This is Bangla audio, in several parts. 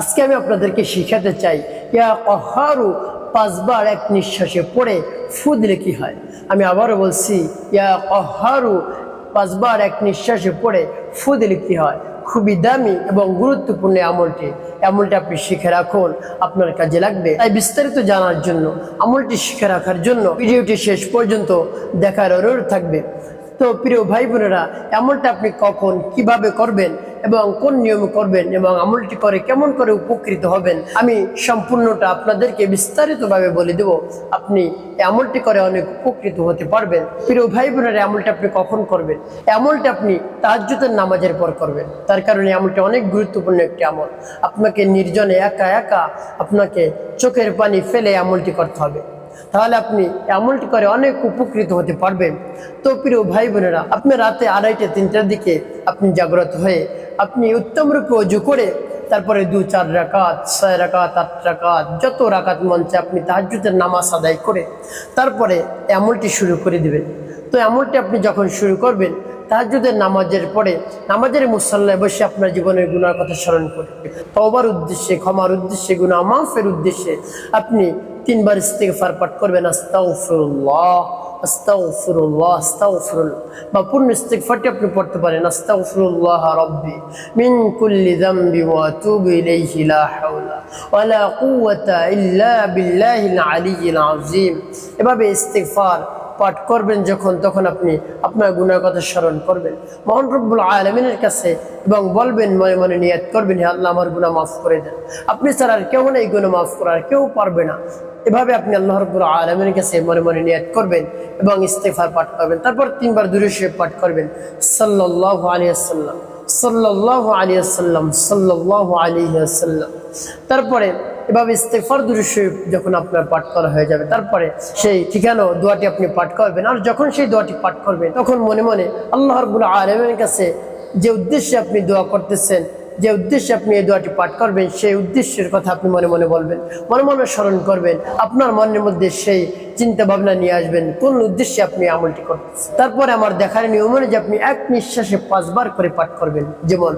আজকে আমি আপনাদেরকে শিখাতে চাই, ইয়া কহারু পাঁচবার এক নিঃশ্বাসে পড়ে ফু দিলে কি হয়? আমি আবারও বলছি, ইয়া কহারু পাঁচবার এক নিঃশ্বাসে পড়ে ফু দিলে কি হয়? খুবই দামি এবং গুরুত্বপূর্ণ আমলটি। আমলটি আপনি শিখে রাখুন, আপনার কাজে লাগবে। তাই বিস্তারিত জানার জন্য, আমলটি শিখে রাখার জন্য ভিডিওটি শেষ পর্যন্ত দেখার অনুরোধ থাকবে। তো প্রিয় ভাই বোনেরা এমনটা আপনি কখন, কীভাবে করবেন এবং কোন নিয়মে করবেন এবং আমলটি করে কেমন করে উপকৃত হবেন, আমি সম্পূর্ণটা আপনাদেরকে বিস্তারিতভাবে বলে দেব। আপনি আমলটি করে অনেক উপকৃত হতে পারবেন। প্রিয় ভাই বোনেরা আমলটি আপনি কখন করবেন? আমলটি আপনি তাহাজ্জুদের নামাজের পর করবেন। তার কারণে আমলটি অনেক গুরুত্বপূর্ণ একটি আমল। আপনাকে নির্জনে একা একা আপনাকে চোখের পানি ফেলে আমলটি করতে হবে। তাহলে আপনি এমনটি করে অনেক উপকৃত হতে পারবেন। তো প্রিয় ভাই বোনেরা আপনি রাতে আড়াইটে, তিনটার দিকে আপনি জাগ্রত হয়ে আপনি উত্তম রূপে অজু করে তারপরে দু, চার রাকাত, ছয় রাকাত, আট রাকাত, যত রাকাত মঞ্চে আপনি তাহাজুদের নামাজ আদায় করে তারপরে এমনটি শুরু করে দিবেন। তো এমনটি আপনি যখন শুরু করবেন তাহাজ্জুদের নামাজের পরে নামাজের মুসাল্লায় বসে আপনার জীবনের গুণার কথা স্মরণ করে। তবার উদ্দেশ্যে, ক্ষমার উদ্দেশ্যে গুণা মাফের উদ্দেশ্যে আপনি তিনবার ইস্তেগফার পাঠ করবেন, আস্তাগফিরুল্লাহ আস্তাগফিরুল্লাহ আস্তাগফিরুল্লাহ। বা পূর্ণ ইস্তেগফারটি আপনি পড়তে পারেন, আস্তাগফিরুল্লাহ রাব্বি মিন কুল্লি যামবি ওয়া আতুবু ইলাইহি লা হাওলা ওয়া লা কুওয়াতা ইল্লা বিল্লাহিল আলিয়্যিল আযীম। এভাবে ইস্তেগফার পাঠ করবেন যখন, তখন আপনি আপনার গুণার কথা স্মরণ করবেন। মহান রব্বুল আলমিনের কাছে এবং বলবেন, মনে মনে নিয়াত করবেন, হে আল্লাহ, আমার গুণা মাফ করে দেন। আপনি ছাড়া আর কেউ নেই গুণা মাফ করার, কেউ পারবে না। এভাবে আপনি আল্লাহ রব্বুল আলমিনের কাছে মনে মনে নিয়াত করবেন এবং ইস্তেফার পাঠ করবেন। তারপর তিনবার দূরে পাঠ করবেন। সাল্লাহ আলিয়াল্লাম সাল্লাহ আলিয়াল্লাম সাল্লাহ আলিয়াল্লাম তারপরে এভাবে ইস্তেফার দুরু যখন আপনার পাঠ করা হয়ে যাবে, তারপরে সেই ঠিকানো দোয়াটি আপনি পাঠ করবেন। আর যখন সেই দোয়াটি পাঠ করবেন, তখন মনে মনে আল্লাহর রবুল আলমের কাছে যে উদ্দেশ্যে আপনি দোয়া করতেছেন যে উদ্দেশ্যে আপনি এই দোয়াটি পাঠ করবেন, সেই উদ্দেশ্যের কথা আপনি মনে মনে বলবেন, মনে মনে স্মরণ করবেন, আপনার মনের মধ্যে সেই চিন্তা ভাবনা নিয়ে আসবেন, কোন উদ্দেশ্যে আপনি আমলটি করবেন তারপরে আমার দেখার নিয়ম যে আপনি এক নিঃশ্বাসে পাঁচবার করে পাঠ করবেন। যেমন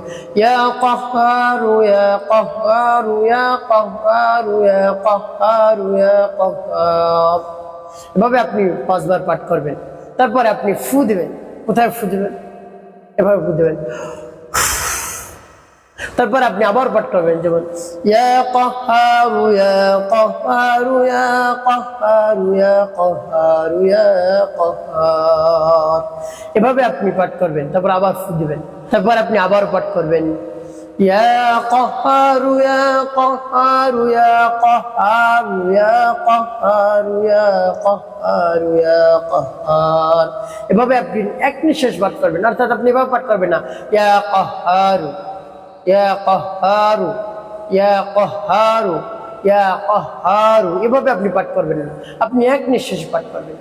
এভাবে আপনি পাঁচবার পাঠ করবেন। তারপরে আপনি ফু দেবেন। কোথায় ফু দেবেন? এভাবে ফু দেবেন। তারপর আপনি আবার পাঠ করবেন যেমন এভাবে আপনি পাঠ করবেন তারপর আবার ফু দিবেন তারপর আপনি আবার পাঠ করবেন। এভাবে আপনি এক নিঃশ্বাস পাঠ করবেন অর্থাৎ আপনি এভাবে পাঠ করবেন না ইয়া কাহারু। ইয়া কহারু ইয়া কহারু ইয়া কহারু। এভাবে আপনি পাঠ করবেন না। আপনি এক নিঃশ্বাসে পাঠ করবেন।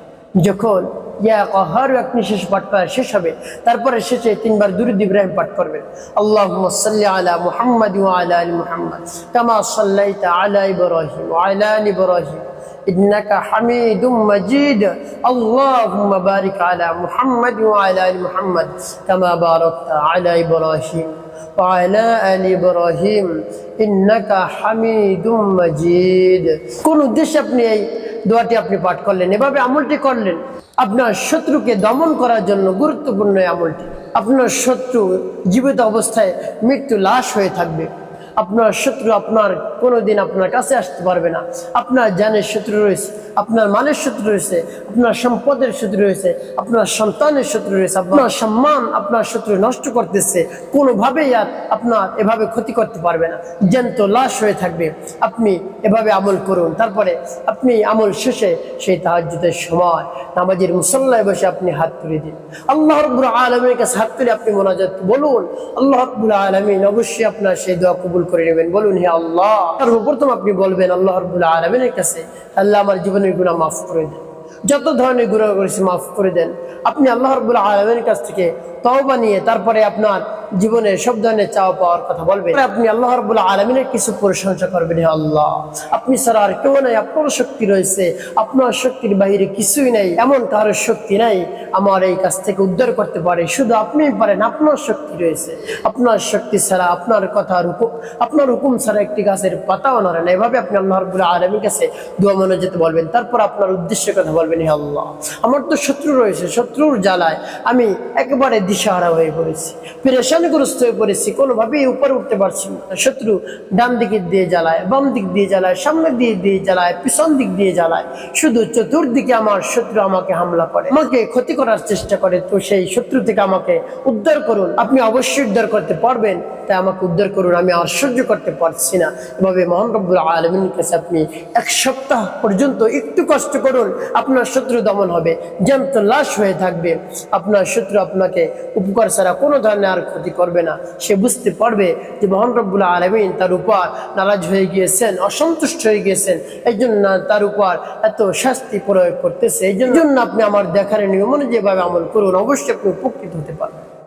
যখন ইয়া কহারু এক নিঃশ্বাস পাঠ করা শেষ হবে, তারপরে শেষে তিনবার দুরুদ ইব্রাহিম পাঠ করবেন। আল্লাহ সাল্লি আলা মুহাম্মদ আলা আলি মুহাম্মদ, কামা সাল্লাইতা আলা ইব্রাহিম আলা আলি ইব্রাহিম। إنك حميد مجيد اللهم بارك على محمد وعلى آل محمد كما باركت على إبراهيم وعلى آل إبراهيم إنك حميد مجيد কোন উদ্দেশ্যে আপনি এই দোয়াটি আপনি পাঠ করলেন এভাবে আমলটি করলেন আপনার শত্রুকে দমন করার জন্য গুরুত্বপূর্ণ এই আমলটি আপনার শত্রু জীবিত অবস্থায় মৃত্যু লাশ হয়ে থাকবে আপনার শত্রু আপনার কোনোদিন আপনার কাছে আসতে পারবে না। আপনার জানের শত্রু রয়েছে, আপনার মানের শত্রু রয়েছে, আপনার সম্পদের শত্রু রয়েছে, আপনার সন্তানের শত্রু রয়েছে, আপনার সম্মান আপনার শত্রু নষ্ট করতেছে। কোনোভাবেই আর আপনার এভাবে ক্ষতি করতে পারবে না। জ্যান্ত লাশ হয়ে থাকবে। আপনি এভাবে আমল করুন। তারপরে আপনি আমল শেষে সেই তাহাজ্জুদের সময় নামাজের মুসল্লায় বসে আপনি হাত তুলে দিন। আল্লাহ আলমীর কাছে হাত তুলে আপনি মোনাজাত বলুন। আল্লাহ রব্বুল আলমিন অবশ্যই আপনার সেই দোয়া কবুল করে নেবেন। বলুন, হে আল্লাহ, সর্বপ্রথম আপনি বলবেন, আল্লাহ রব্বুল আলমিনের কাছে, আল্লাহ আমার জীবনের গুণা মাফ করে দেন। যত ধরনের গুণা করেছে মাফ করে দেন। আপনি আল্লাহ রব্বুল আলমের কাছ থেকে তওবা নিয়ে তারপরে আপনার জীবনে সব ধরনের চাওয়া পাওয়ার কথা বলবেন। আপনি আল্লাহ রবুল আলমিনের কিছু প্রশংসা করবেন হে আল্লাহ। আপনি ছাড়া আর কেউ নাই আপনার শক্তি রয়েছে। আপনার শক্তির বাহিরে কিছুই নেই, এমন কারোর শক্তি নাই আমার এই কাছ থেকে উদ্ধার করতে পারে। শুধু আপনি পারেন, আপনার শক্তি রয়েছে। আপনার শক্তি ছাড়া আপনার কথা হুকুম, আপনার হুকুম ছাড়া একটি গাছের পাতাও নড়ে না। এভাবে আপনি আল্লাহ রবুল আলমীর কাছে দোয়া মনে যেতে বলবেন। তারপর আপনার উদ্দেশ্যের কথা বলবেন। হে আল্লাহ, আমার তো শত্রু রয়েছে, শত্রুর জ্বালায় আমি একেবারে দিশাহারা হয়ে পড়েছি, পেরেশানগ্রস্ত হয়ে পড়েছি, কোনোভাবেই উপরে উঠতে পারছি না। শত্রু ডান দিকে দিয়ে জ্বালায়, বাম দিক দিয়ে জ্বালায় সামনের দিয়ে দিয়ে জ্বালায়, পিছন দিক দিয়ে জ্বালায়, শুধু চতুর্দিকে আমার শত্রু আমাকে হামলা করে, আমাকে ক্ষতি করার চেষ্টা করে, তো সেই শত্রু থেকে আমাকে উদ্ধার করুন। আপনি অবশ্যই উদ্ধার করতে পারবেন, তাই আমাকে উদ্ধার করুন, আমি আর সহ্য করতে পারছি না। এভাবে মোহান রব্বুল আলমীর কাছে আপনি এক সপ্তাহ পর্যন্ত একটু কষ্ট করুন, আপনার শত্রু দমন হবে, জ্যান্ত লাশ হয়ে থাকবে। আপনার শত্রু আপনাকে উপকার ছাড়া কোনো ধরনের আর ক্ষতি করবে না। সে বুঝতে পারবে যে মহান রব্বুল আলমিন তার উপর নারাজ হয়ে গিয়েছেন, অসন্তুষ্ট হয়ে গিয়েছেন। এই জন্য তার উপর এত শাস্তি প্রয়োগ করতেছে। এই জন্য আপনি আমার দেখার নিয়ম যেভাবে আমল করুন। অবশ্যই আপনি উপকৃত হতে পারবেন।